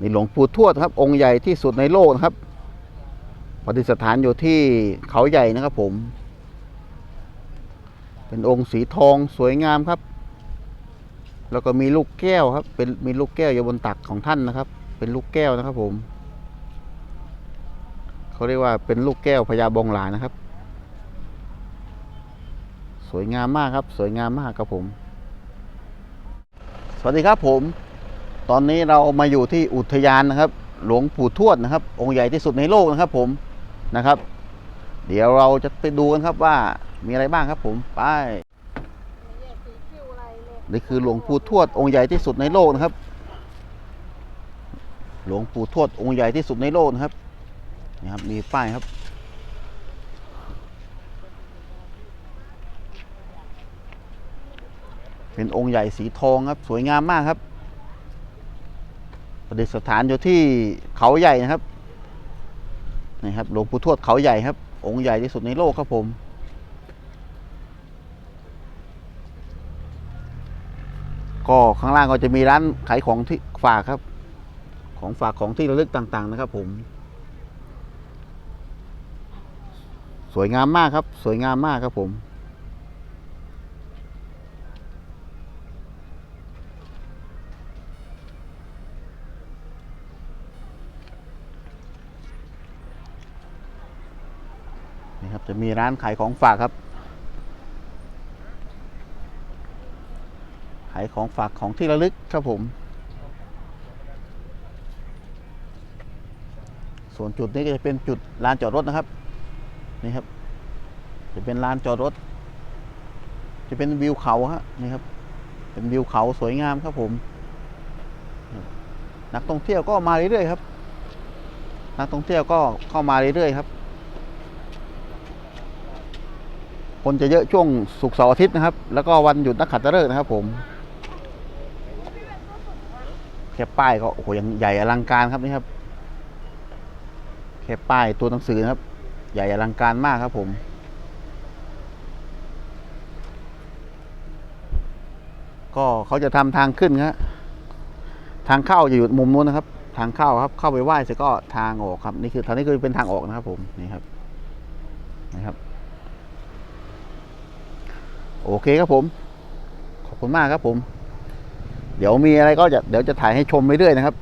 นี่หลวงปู่ทวดครับ องค์ใหญ่ที่สุดในโลกนะครับปฏิสถานอยู่ที่เขาใหญ่นะครับผม เป็นองค์สีทองสวยงามครับ แล้วก็มีลูกแก้วครับ เป็นมีลูกแก้วอยู่บนตักของท่านนะครับ เป็นลูกแก้วนะครับผมเขาเรียกว่าเป็นลูกแก้วพญาบองหลานะครับ สวยงามมากครับ สวยงามมากครับผม สวัสดีครับผม ตอนนี้เรามาอยู่ที่อุทยานนะครับ หลวงปู่ทวดนะครับ องค์ใหญ่ที่สุดในโลกนะครับ ผมนะครับ เดี๋ยวเราจะไปดูกันครับว่ามีอะไรบ้างครับ ผมไปนี่คือหลวงปู่ทวดองค์ใหญ่ที่สุดในโลกนะครับ หลวงปู่ทวดองค์ใหญ่ที่สุดในโลกนะครับนี่ครับมีป้ายครับเป็นองค์ใหญ่สีทองครับ สวยงามมากครับ ประดิษฐานอยู่ที่เขาใหญ่นะครับนี่ครับหลวงปู่ทวดเขาใหญ่ครับ องค์ใหญ่ที่สุดในโลกครับผมก็ข้างล่างก็จะมีร้านขายของที่ฝากครับ ของฝากของที่ระลึกต่างๆนะครับ ผม สวยงามมากครับ สวยงามมากครับผม นี่ครับจะมีร้านขายของฝากครับ ขายของฝากของที่ระลึกครับผม ส่วนจุดนี้ก็จะเป็นจุดลานจอดรถนะครับนี่ครับ จะเป็นลานจอดรถ จะเป็นวิวเขาฮะนี่ครับ เป็นวิวเขาสวยงามครับผม นักท่องเที่ยวก็มาเรื่อยๆครับ นักท่องเที่ยวก็เข้ามาเรื่อยๆครับ คนจะเยอะช่วงศุกร์เสาร์อาทิตย์นะครับ แล้วก็วันหยุดนักขัตฤกษ์นะครับผมแค่ป้ายก็โอ้โหยังใหญ่อลังการครับนี่ครับแค่ป้ายตัวหนังสือครับ ใหญ่อลังการมากครับผมก็เขาจะทำทางขึ้นครับทางเข้าจะอยู่มุมนู้นนะครับ ทางเข้าครับ เข้าไปไหว้เสร็จก็ทางออกครับ นี่คือทางนี้คือเป็นทางออกนะครับ ผมนี่ครับ นะครับ โอเคครับผม ขอบคุณมากครับผม เดี๋ยวมีอะไรก็จะเดี๋ยวจะถ่ายให้ชมไปเรื่อยนะครับ